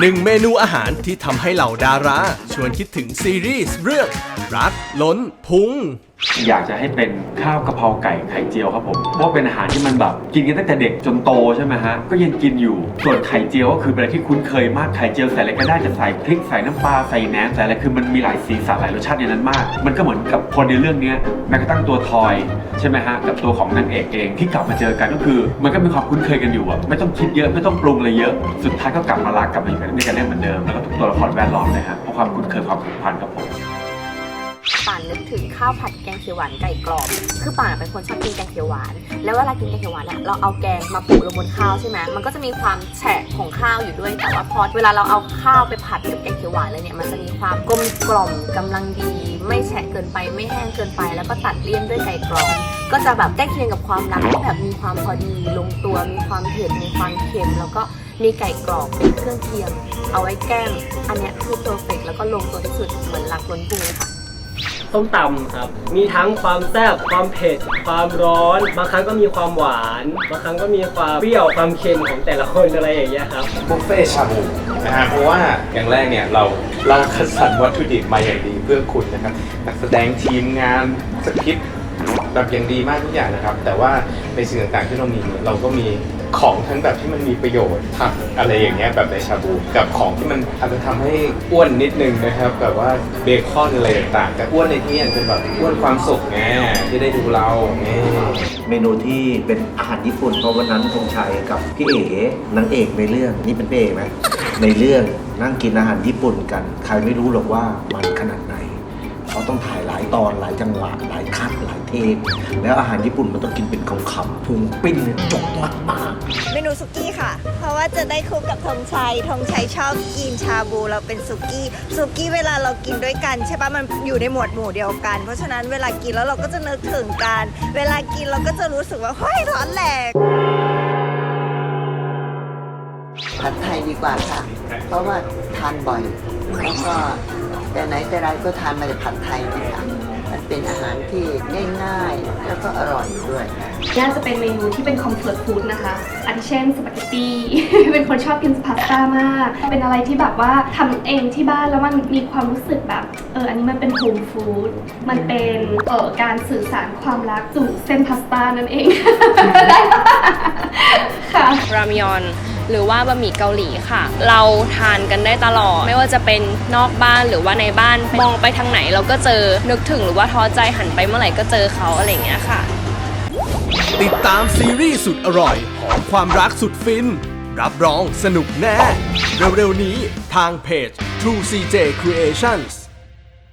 หนึ่งเมนูอาหารที่ทำให้เหล่าดารา ชวนคิดถึงซีรีส์เรื่องรักล้นพุง อยากจะให้เป็นข้าวกะเพราไก่ไข่เจียวครับผมเพราะเป็นอาหารที่มันแบบกินกันตั้งแต่เด็กจนโตใช่ไหมฮะก็ยังกินอยู่ส่วนไข่เจียวก็คือเป็นอะไรที่คุ้นเคยมากไข่เจียวใส่อะไรก็ได้จะใส่พริกใส่น้ำปลาใส่แหนมใส่อะไรคือมันมีหลายสีสันหลายรสชาติในนั้นมาก มันก็เหมือนกับคนในเรื่องนี้แม้กระทั่งตัวทอยใช่ไหมฮะกับตัวของนางเอกเองที่กลับมาเจอกันก็คือ มันก็มีความคุ้นเคยกันอยู่อะไม่ต้องคิดเยอะไม่ต้องปรุงอะไรเยอะสุดท้ายก็กลับมารักกลับมาอยู่กันด้วยกันได้เหมือนเดิมแล้วก็ทุกตัวละครแวดล้อมเลยฮะเพราะความคุ้นเคยความผูกพันครับผม ป่านนึกถึงข้าวผัดแกงเขียวหวานไก่กรอบ คือป่านเป็นคนชอบกินแกงเขียวหวาน แล้วเวลากินแกงเขียวหวานเนี่ยเราเอาแกงมาปูลงบนข้าวใช่ไหมมันก็จะมีความแฉะของข้าวอยู่ด้วย แต่ว่าพอเวลาเราเอาข้าวไปผัดกับแกงเขียวหวานเลยเนี่ย มันจะมีความกลมกล่อมกำลังดี ไม่แฉะเกินไป ไม่แห้งเกินไป แล้วก็ตัดเลี่ยนด้วยไก่กรอบ ก็จะแบบใกล้เคียงกับความรักที่แบบมีความพอดี ลงตัว มีความเผ็ด มีความเค็ม แล้วก็มีไก่กรอบเป็นเครื่องเคียง เอาไว้แก้ม อันนี้คือเพอร์เฟกแล้วก็ลงตัวที่สุดเหมือนรักล้นพุงเลยค่ะ ส้มตำครับ มีทั้งความแซ่บ ความเผ็ด ความร้อน บางครั้งก็มีความหวาน บางครั้งก็มีความเปรี้ยว ความเค็มของแต่ละคนอะไรอย่างเงี้ยครับ บุฟเฟ่ชาบูนะฮะเพราะว่าอย่างแรกเนี่ยเราเราคัดสรรวัตถุดิบมาอย่างดีเพื่อคุณนะครับนักแสดงทีมงานสคริปต์แบบอย่างดีมากทุกอย่างนะครับ แต่ว่าในสิ่งต่างๆที่เรามีเนี่ยเราก็มี ของทั้งแบบที่มันมีประโยชน์ผักอะไรอย่างเงี้ยแบบในชาบูกับของที่มันอาจจะทำให้อ้วนนิดนึงนะครับแบบว่าเบคอนอะไรต่างๆแต่อ้วนในที่นี้อาจจะแบบอ้วนความสุขไงที่ได้ดูเราไง เมนูที่เป็นอาหารญี่ปุ่นเพราะวันนั้นธงชัยกับพี่เอ๋นางเอกในเรื่องนี่เป็นพี่เอกไหมในเรื่องนั่งกินอาหารญี่ปุ่นกัน ใครไม่รู้หรอกว่ามันขนาดไหน เขาต้องถ่ายหลายตอนหลายจังหวะหลายคัดหลายเทคแล้วอาหารญี่ปุ่นมันต้องกินเป็นคำๆพุงปิ้นเนี่ยจกมากๆเมนูสุกี้ค่ะ เพราะว่าจะได้คู่กับธงชัยธงชัยชอบกินชาบูเราเป็นสุกี้สุกี้เวลาเรากินด้วยกันใช่ปะมันอยู่ในหมวดหมู่เดียวกัน เพราะฉะนั้นเวลากินแล้วเราก็จะนึกถึงกัน เวลากินเราก็จะรู้สึกว่าเฮ้ยร้อนแรงผัดไทยดีกว่าค่ะ เพราะว่าทานบ่อย แล้วก็ แต่ไหนแต่ไรก็ทานมาแต่ผัดไทยนะคะมันเป็นอาหารที่ง่ายๆ แล้วก็อร่อยด้วย น่าจะเป็นเมนูที่เป็นคอมฟอร์ตฟู้ดนะคะอาทิเช่นสปาเกตตี้ เป็นคนชอบกินพาสต้ามาก เป็นอะไรที่แบบว่าทำเองที่บ้านแล้วมันมีความรู้สึกแบบ เออ อันนี้มันเป็นโฮมฟู้ด มันเป็นเอ่อการสื่อสารความรักสู่เส้นพาสต้านั่นเอง ได้ปะค่ะ รามยอนหรือว่าบะหมี่เกาหลีค่ะ เราทานกันได้ตลอด ไม่ว่าจะเป็นนอกบ้านหรือว่าในบ้านมองไปทางไหนเราก็เจอนึกถึงหรือว่าท้อใจหันไปเมื่อไหร่ก็เจอเขาอะไรอย่างเงี้ยค่ะ ติดตามซีรีส์สุดอร่อยหอมความรักสุดฟิน รับรองสนุกแน่ เร็วๆนี้ทางเพจ True CJ Creations